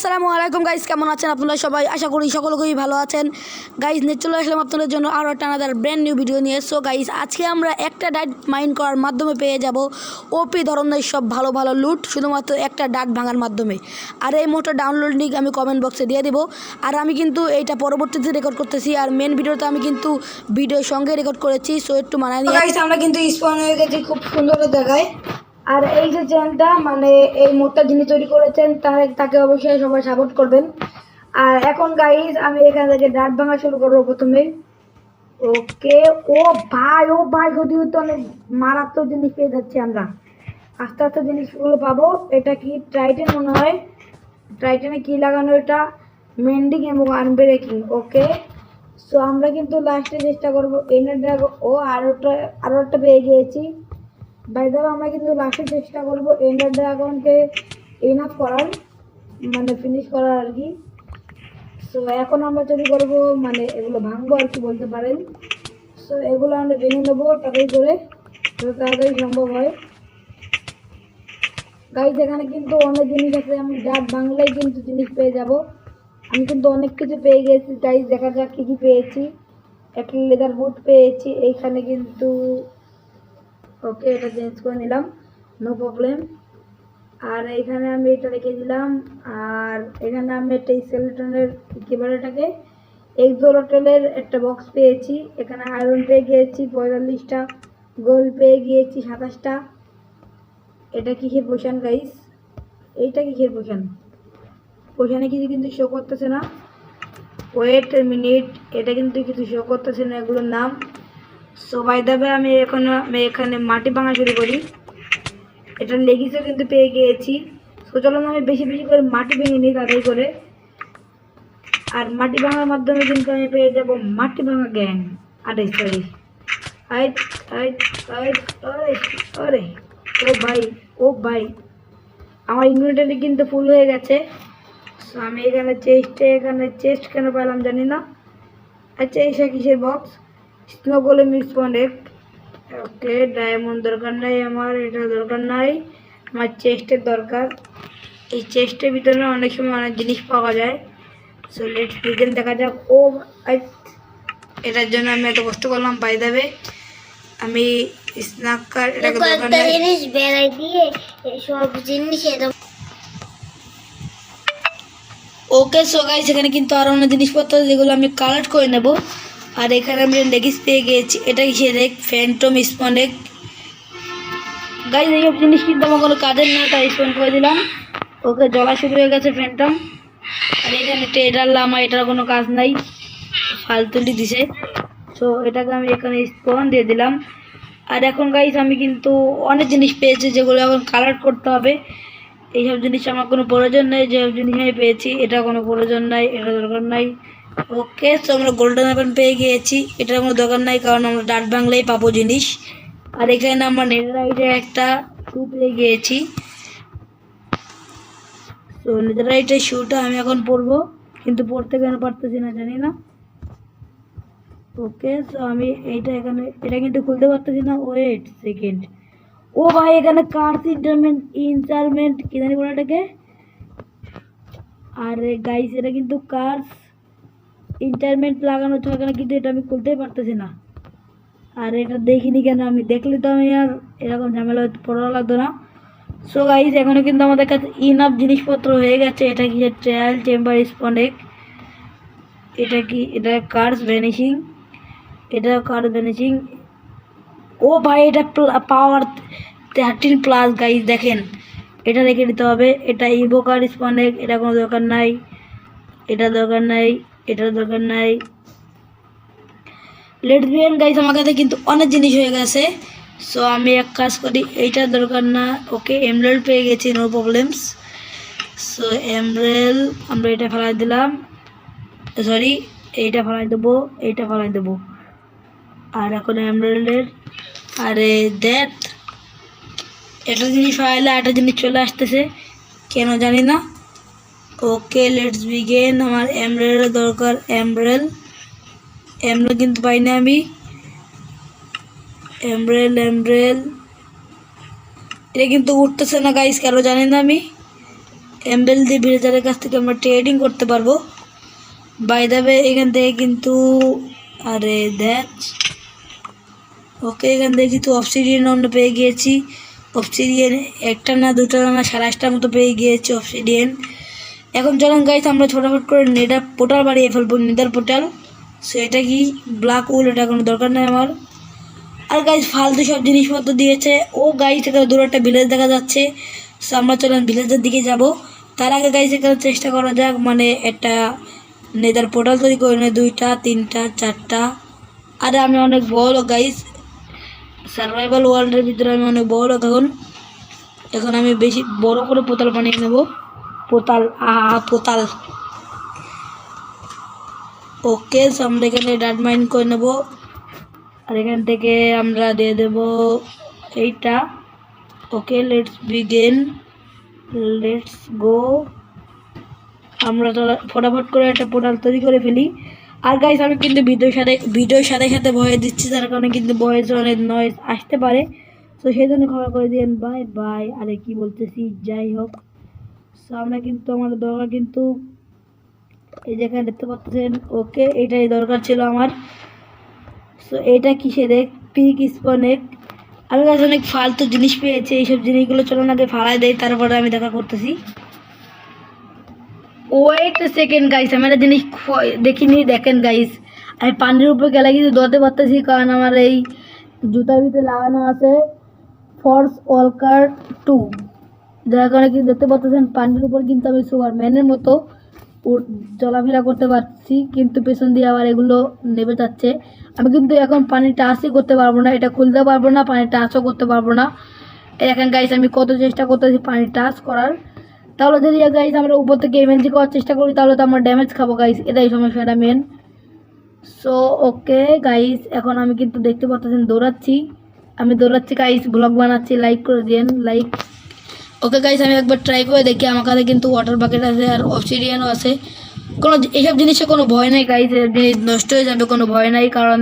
আসসালামু আলাইকুম গাইস কেমন আছেন আপনারা সবাই? আশা করি সকলে খুবই ভালো আছেন। গাইস নিয়ে চলে আসলাম আপনাদের জন্য আরও একটা আনাদার ব্র্যান্ড নিউ ভিডিও নিয়ে। সো গাইস আজকে আমরা একটা ডাট মাইন্ড করার মাধ্যমে পেয়ে যাব। ওপি ধরনের সব ভালো ভালো লুট শুধুমাত্র একটা ডাট ভাঙার মাধ্যমে। আর এই মোটর ডাউনলোড লিঙ্ক আমি কমেন্ট বক্সে দিয়ে দেবো। আর আমি কিন্তু এইটা পরবর্তীতে রেকর্ড করতেছি। আর মেন ভিডিওটা আমি কিন্তু ভিডিওর সঙ্গে রেকর্ড করেছি। সো একটু মানায় নিয়ে গাইস আমরা কিন্তু স্পন হয়ে গেছি খুব সুন্দর দেখায় আর এই যে চ্যানেলটা মানে এই মোটটা যিনি তৈরি করেছেন, তার তাকে অবশ্যই সবাই সাপোর্ট করবেন। আর এখন গাইজ আমি এখান থেকে ডাট ভাঙা শুরু করব প্রথমে। ওকে, ও ভাই ও ভাই যদি তো অনেক মারাত্মক জিনিস পেয়ে যাচ্ছি আমরা। আস্তে আস্তে জিনিসগুলো পাবো। এটা কি ট্রাইটেন মনে হয়? ট্রাইটেনে কি লাগানো এটা? মেন্ডিং এবং আনব্রেকিং ওকে সো আমরা কিন্তু লাস্টে চেষ্টা করব এনে ড্রাগন ও আরোটা আরও একটা পেয়ে গিয়েছি। বাইরে আমরা কিন্তু লাস্টে চেষ্টা করব এন্ডার ড্রাগনকে এনাফ করার মানে ফিনিশ করার আর কি। সো এখন আমরা যদি করব মানে এগুলো ভাঙবো আর কি বলতে পারেন। সো এগুলো আমরা ভেঙে নেব, তাড়াতাড়ি করে তাড়াতাড়ি সম্ভব হয়। গাইজ এখানে কিন্তু অনেক জিনিস আছে, আমি ডাক বাংলায় কিন্তু জিনিস পেয়ে যাব। আমি কিন্তু অনেক কিছু পেয়ে গেছি গাইজ দেখা যাক কী কী পেয়েছি। একটা লেদার বুট পেয়েছি, এইখানে কিন্তু ওকে, এটা চেঞ্জ করে নিলাম। নো প্রবলেম আর এখানে আমি এটা রেখে দিলাম। আর এখানে আমি একটা স্কেলেটনের কী বলে এটাকে এক্সোলোটেলের একটা বক্স পেয়েছি। এখানে আয়রন পেয়ে গিয়েছি, পঁয়তাল্লিশটা গোল্ড পেয়ে গিয়েছি, সাতাশটা। এটা কিসের পোষণ গাইস এইটা কিসের পোষণ পোষণে কিছু কিন্তু শো করতেছে না। ওয়েট মিনিট এটা কিন্তু কিছু শো করতেছে না, এগুলোর নাম। সো বাই দেবে আমি এখন আমি এখানে মাটি ভাঙা শুরু করি। এটা লেগিসও কিন্তু পেয়ে গিয়েছি। সো চলো আমি বেশি বেশি করে মাটি ভেঙে নিই তাড়াতাড়ি করে। আর মাটি ভাঙার মাধ্যমে কিন্তু আমি পেয়ে যাব মাটি ভাঙা গ্যাং। আরে সরি ও ভাই ও ভাই। আমার ইনভেন্টারি কিন্তু ফুল হয়ে গেছে। সো আমি এখানে চেস্টে এখানে চেস্ট কেন পেলাম জানি না। আচ্ছা এইসব কিসের বক্স স্নো গোলে মিক্স ওকে ডায়মন্ড দরকার নাই আমার এটা দরকার নাই। আমার চেস্টের দরকার। এই চেস্টের ভিতরে অনেক সময় অনেক জিনিস পাওয়া যায়। সো লেট বিগেন দেখা যাক। ও এটার জন্য আমি এত কষ্ট করলাম পাই দেবে আমি স্নাকার এটাকে দরকার নাই। জিনিস বেড়াই দিয়ে সব জিনিস এরকম ওকে সো গাইস এখানে কিন্তু আরও অনেক জিনিসপত্র যেগুলো আমি কালেক্ট করে নেব। আর এখানে আমি লেগিস পেয়ে গিয়েছি এটা কিসের এক ফ্যান্টম স্পন্ডেক গাইস এইসব জিনিস কিন্তু আমার কোনো কাজের না, তাই স্পন্ড করে দিলাম। ওকে, জ্বলা শুরু হয়ে গেছে ফ্যান্টম আর এখানে টেডার লামা এটার কোনো কাজ নাই। ফালতুলি দিছে। তো এটাকে আমি এখানে স্পন দিয়ে দিলাম। আর এখন গাইস আমি কিন্তু অনেক জিনিস পেয়েছি যেগুলো এখন কালার করতে হবে। এইসব জিনিস আমার কোনো প্রয়োজন নেই। যেসব জিনিস আমি পেয়েছি, এটা কোনো প্রয়োজন নাই, এটা দরকার নাই। ওকে, তো আমরা গোল্ডেন অ্যাপেল পেয়ে গিয়েছি। এটার কোনো দোকান নাই, কারণ আমরা ডাট বাংলায় পাবো জিনিস। আর এখানে আমরা নেদারাইটে একটা শু পেয়ে গিয়েছি। তো নেদারাইটের শুটা আমি এখন পরবো, কিন্তু পড়তে কেন পারতেছি না জানি না। ওকে, তো আমি এইটা এখানে, এটা কিন্তু খুলতে পারতেছি না। ওয়েট সেকেন্ড ও ভাই, এখানে কার্স ইন্টারমেন্ট ইনচারমেন্ট কি জানি বলে এটাকে? আর গাইস এটা কিন্তু কার্স ইন্টারমেন্ট লাগানো থাকে না, কিন্তু এটা আমি খুলতেই পারতেছি না। আর এটা দেখিনি কেন? আমি দেখলে তো আমি আর এরকম ঝামেলা পড়া লাগতো না। সো গাইজ এখনও কিন্তু আমাদের কাছে ইনাফ জিনিসপত্র হয়ে গেছে। এটা কি ট্রায়াল চেম্বার স্পন্ডেক এটা কি? এটা কার্স ভ্যানিশিং এটা কার্স ভ্যানিশিং ও ভাই, এটা পাওয়ার থার্টিন প্লাস গাইজ দেখেন। এটা রেখে দিতে হবে। এটা ইভোকার স্পনেক এটা কোনো দরকার নাই। এটা দরকার নাই। এটার দরকার নাই। লেট বিএন গাইজ আমার কাছে কিন্তু অনেক জিনিস হয়ে গেছে। সো আমি এক কাজ করি, এইটার দরকার না। ওকে এমরেল পেয়ে গেছি নো প্রবলেমস সো এমরেল আমরা এটা ফেলাই দিলাম। সরি এইটা ফেলাই দেবো, এইটা ফেলাই দেবো। আর এখন এমরেলের আরে দেখ একটা জিনিস ফাইলে একটা জিনিস চলে আসতেছে, কেন জানি না। ওকে লেটস বিগেন আমার এমব্রেলের দরকার। এমব্রেল এমব্রেল কিন্তু পাই না আমি। এমব্রেল এমব্রেল এটা কিন্তু উঠতেছে না গাইস কেন জানি না আমি। এমবেল দি ব্রিজারের কাছ থেকে আমরা ট্রেডিং করতে পারব। বাই দাবে এখান থেকে কিন্তু আরে, দেখ। ওকে এখান থেকে কিন্তু অফসিডিয়ান আমরা পেয়ে গিয়েছি। অফসিডিয়ান একটা না দুটো না সাড়ে মতো পেয়ে গিয়েছি অফসিডিয়ান এখন চলুন গাইস আমরা ছোটাফট করে নেটার পোর্টাল বাড়িয়ে ফেলব, নেটার পোর্টাল। সো এটা কি ব্ল্যাক উল এটা কোনো দরকার নেই আমার। আর গাইজ ফালতু সব জিনিসপত্র দিয়েছে। ও গাড়ি এখানে দূরে একটা ভিলেজ দেখা যাচ্ছে। সো আমরা চলুন ভিলেজের দিকে যাব। তার আগে গাইজ এখানে চেষ্টা করা যাক মানে একটা নেদার পোর্টাল তৈরি করে দুইটা, তিনটা, চারটা। আরে, আমি অনেক বড় গাইজ সার্ভাইভাল ওয়ার্ল্ডের ভিতরে আমি অনেক বড় এখন। এখন আমি বেশি বড় করে পোতাল বানিয়ে নেব। পোতাল, আহা পোতাল। ওকে আমরা এখানে ডাট মাইন করে নেব। আর এখান থেকে আমরা দিয়ে দেব এইটা। Okay let's begin let's go আমরা তো ফটাফট করে একটা পোর্টাল তৈরি করে ফেলি। আর গাইস আমি কিন্তু ভিডিওর সাথে ভিডিওর সাথে সাথে ভয়ে দিচ্ছি তার কারণে কিন্তু ভয়েস অনেক নয়েজ আসতে পারে। তো সেই জন্য ক্ষমা করে দিন বাই বাই আরে কি বলতেছি, যাই হোক। সো আমরা কিন্তু, আমাদের দরকার কিন্তু এই যেখানে দেখতে পাচ্ছেন ওকে এটাই দরকার ছিল আমার। সো এটা কিসে দেখ? পিক স্পনেক আমি কাছে অনেক ফালতু জিনিস পেয়েছি, এইসব জিনিসগুলো চলুন আগে ফালাই দেয় তারপরে আমি দেখা করতেছি। ওয়েট সেকেন্ড গাইস আমি একটা জিনিস দেখিনি, দেখেন গাইস আমি পানির উপরে গেলে কিন্তু দৌড়াতে পারতেছি, কারণ আমার এই জুতার ভিতরে লাগানো আছে। ফর্স ওয়ালকার টু যার কারণে কিন্তু দেখতে পাচ্ছেন? পানির উপর কিন্তু আমি সুপারম্যানের মতো চলাফেরা করতে পারছি, কিন্তু পেছন দিয়ে আবার এগুলো নেমে যাচ্ছে। আমি কিন্তু এখন পানি টাচই করতে পারব না, এটা খুলতে পারব না পানি টাচও করতে পারব না। এখন গাইস আমি কত চেষ্টা করতেছি পানি টাচ করার। তাহলে যদি গাইস আমরা উপর থেকে এমএনজি করার চেষ্টা করি, তাহলে তো আমরা ড্যামেজ খাব গাইস এটাই সমস্যাটা মেন সো ওকে গাইস এখন আমি কিন্তু দেখতে পাচ্ছেন দৌড়াচ্ছি। আমি দৌড়াচ্ছি গাইস ব্লগ বানাচ্ছি লাইক করে দিন লাইক ওকে গাইস আমি একবার ট্রাই করে দেখি। আমার কাছে কিন্তু ওয়াটার বাকেট আছে আর অক্সিডিয়ানও আছে। কোনো এইসব জিনিসে কোনো ভয় নাই গাইস জিনিস নষ্ট হয়ে যাবে, কোনো ভয় নাই, কারণ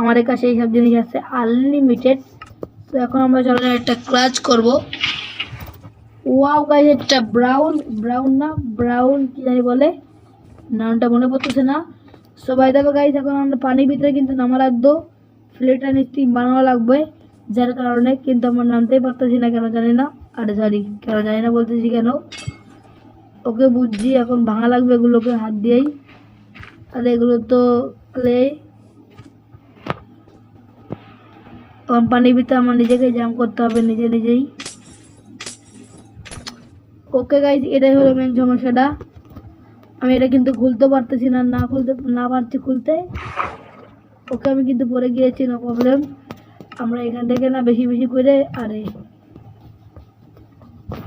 আমাদের কাছে এইসব জিনিস আছে আনলিমিটেড তো এখন আমরা চলো একটা ক্লাচ করব। ওয়াও গাইস একটা ব্রাউন ব্রাউন না ব্রাউন কি জানি বলে? নামটা মনে পড়তেছে না। সবাই দেখো গাইস এখন আমরা পানির ভিতরে কিন্তু নামা লাগতো ফ্লেটার স্টিম বানানো লাগবে, যার কারণে কিন্তু আমরা নামতেই পারতেছি না কেন জানি না। আরে সরি কেন জানি না বলতেছি কেন? ওকে বুঝছি, এখন ভাঙা লাগবে এগুলোকে, হাত দিয়েই। আর এগুলো তো ক্লে এখন পানির ভিতরে আমার নিজেকে জাম করতে হবে, নিজে নিজেই। ওকে গাইজ এটাই হলো মেন সমস্যাটা। আমি এটা কিন্তু খুলতে পারতেছি না না খুলতে, না পারছি খুলতে। ওকে আমি কিন্তু পরে গিয়েছি নো প্রবলেম আমরা এখান থেকে না বেশি বেশি করে, আরে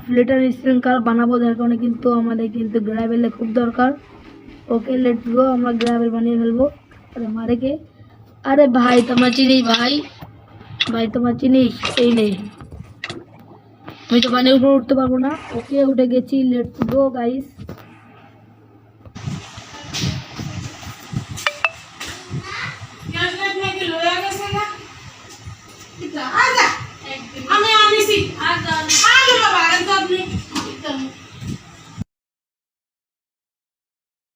ফ্লেটার স্ক্রিন কার বানাবো, যার কারণে কিন্তু আমাদের কিন্তু গ্রাভেলে খুব দরকার। ওকে লেট গো আমরা গ্রাভেল বানিয়ে ফেলব। আরে মারেকে আরে ভাই, তোমার চিনিস ভাই? ভাই, তোমার চিনিস? এই নেই আমি তো বানিয়ে উপরে উঠতে পারব না। ওকে উঠে গেছি লেট গো গাইস